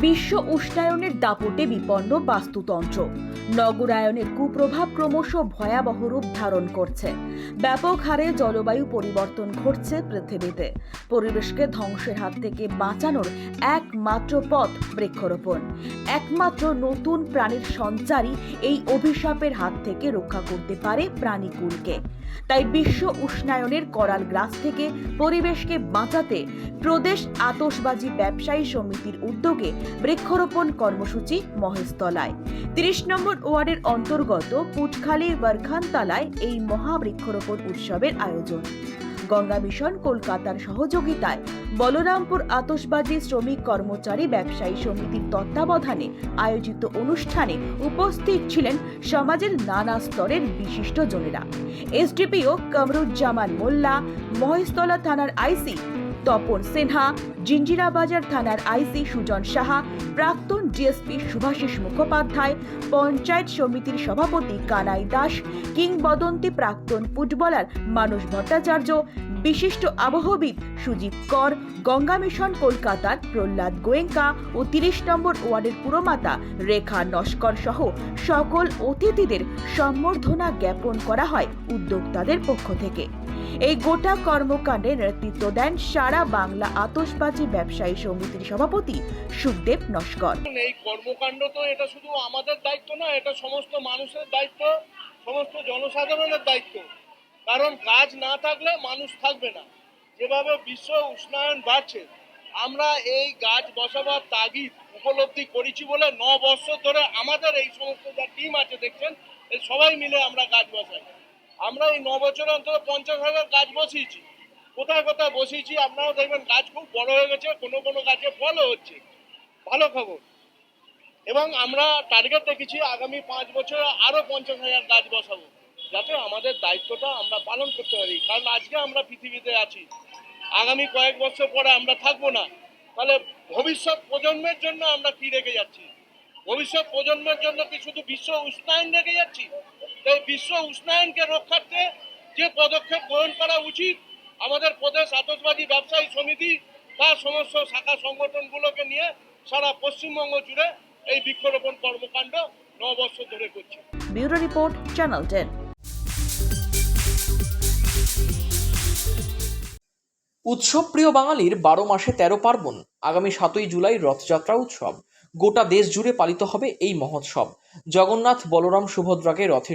বিশ্ব উষ্ণায়নের দাপটে বিপন্ন বাস্তুতন্ত্র। নগরায়নের কুপ্রভাব ক্রমশ ভয়াবহ রূপ ধারণ করছে। ব্যাপক হারে জলবায়ু পরিবর্তন ঘটছে পৃথিবীতে। পরিবেশকে ধ্বংসের হাত থেকে বাঁচানোর একমাত্র পথ বৃক্ষরোপণ। একমাত্র নতুন প্রাণীর সঞ্চারই এই অভিশাপের হাত থেকে রক্ষা করতে পারে প্রাণীকুলকে। তাই বিশ্ব উষ্ণায়নের করাল গ্রাস থেকে পরিবেশকে বাঁচাতে প্রদেশ আতশবাজি ব্যবসায়ী সমিতির উদ্যোগে বৃক্ষরোপণ কর্মসূচি মহেশতলায়। তিরিশ নম্বর ওয়ার্ডের অন্তর্গত পুটখালীর বরখানতলায় এই মহাবৃক্ষরোপণ উৎসবের আয়োজন। গঙ্গা মিশন কলকাতার সহযোগিতায় বলরামপুর আতশবাজি শ্রমিক কর্মচারী ব্যবসায়ী সমিতির তত্ত্বাবধানে আয়োজিত অনুষ্ঠানে উপস্থিত ছিলেন সমাজের নানা স্তরের বিশিষ্ট জনেরা। এসডিপিও কামরুজ্জামান মোল্লা, মহেশতলা থানার আইসি তপন সিনহা, জিঞ্জিরা বাজার থানার আইসি সুজন সাহা, প্রাক্তন ডিএসপি সুভাষিস মুখোপাধ্যায়, পঞ্চায়েত সমিতির সভাপতি কানাই দাস, কিংবদন্তি প্রাক্তন ফুটবলার মানস ভট্টাচার্য, বিশিষ্ট আবহবিদ সুজিত কর, গঙ্গা মিশন কলকাতার প্রহ্লাদ গোয়েঙ্কা ও তিরিশ নম্বর ওয়ার্ডের পুরমাতা রেখা নস্কর সহ সকল অতিথিদের সম্বর্ধনা জ্ঞাপন করা হয় উদ্যোক্তাদের পক্ষ থেকে। এই গোটা কর্মকাণ্ডে নেতৃত্ব দেন সারা বাংলা আতশবাজি ব্যবসায়ী সমিতির সভাপতি সুখদেব নস্কর। এই কর্মকাণ্ড তো এটা শুধু আমাদের দায়িত্ব না, এটা সমস্ত মানুষের দায়িত্ব, সমস্ত জনসাধারণের দায়িত্ব। কারণ গাছ না থাকলে মানুষ থাকবে না। যেভাবে বিশ্ব উষ্ণায়ন বাড়ছে, আমরা এই গাছ বসাবার তাগিদ উপলব্ধি করেছি বলে ন বছর ধরে আমাদের এই সমস্ত যা টিম আছে, দেখছেন সবাই মিলে আমরা গাছ বসাই। আমরা এই ন বছর অন্তর পঞ্চাশ হাজার গাছ বসিয়েছি। কোথায় কোথায় বসিয়েছি আপনারাও দেখবেন, গাছ খুব বড় হয়ে গেছে, কোনো কোনো গাছে ফলও হচ্ছে। ভালো খবর। এবং আমরা টার্গেট রেখেছি আগামী পাঁচ বছরে আরও পঞ্চাশ হাজার গাছ বসাবো। যাতে আমাদের দায়িত্বটা আমরা পালন করতে পারি। কারণ আজকে আমরা পৃথিবীতে আছি। আগামী কয়েক বছর পরে আমরা থাকব না। তাহলে ভবিষ্যৎ প্রজন্মের জন্য আমরা কি রেখে যাচ্ছি? ভবিষ্যৎ প্রজন্মের জন্য কি শুধু বিশ্ব উষ্ণায়ন রেখে যাচ্ছি? তাই বিশ্ব উষ্ণায়নকে রক্ষার্থে যে পদক্ষেপ গ্রহণ করা উচিত আমাদের প্রদেশ আতশবাজি ব্যবসায়ী সমিতি তার সমস্ত শাখা সংগঠনগুলোকে নিয়ে সারা পশ্চিমবঙ্গ জুড়ে এই বৃক্ষরোপণ কর্মকাণ্ড ন বছর ধরে করছে। Bureau report channel ten. উৎসব প্রিয় বাঙালির বারো মাসে তেরো পার্বণ আগামী সাতই জুলাই রথযাত্রা উৎসব। গোটা দেশ জুড়ে পালিত হবে এই মহোৎসব। জগন্নাথ বলরাম সুভদ্রাকে রথে